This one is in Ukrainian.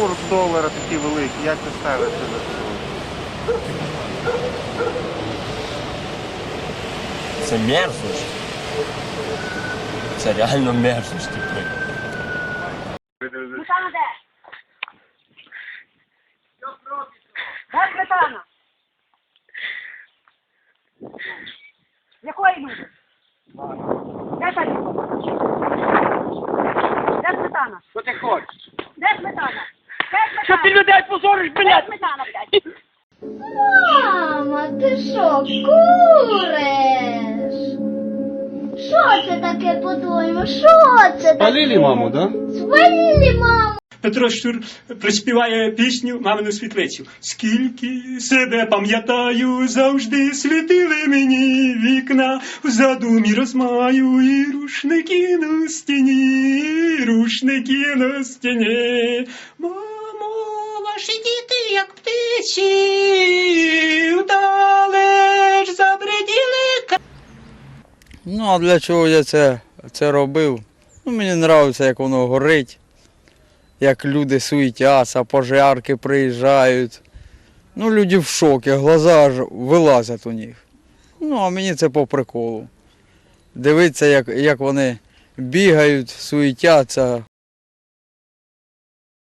курс долара такий великий, як ви ставитеся до цього? Це мерзость. Це реально мерзость. типу. Сметана де? Де сметана? Якої люди? Де тарілка? Де сметана? Що ти хочеш? Де сметана? Що ти людей позориш, блядь? сметана, блядь? Мама, ти що, куриш? Що це таке по-твоєму? Що це таке? Спалили маму, да? Спалили маму. Петро Щур приспіває пісню Мамину світлицю. Скільки себе пам'ятаю, завжди світили мені вікна, в задумі розмаю і рушники на стіні, рушники на стіні. Ваші діти, як птиці, вдалеч забреділи Ну, а для чого я це, це робив? Ну, мені подобається, як воно горить, як люди суетяться, пожарки приїжджають. Ну, люди в шокі, глаза аж вилазять у них. Ну, а мені це по приколу. Дивитися, як, як вони бігають, суетяться,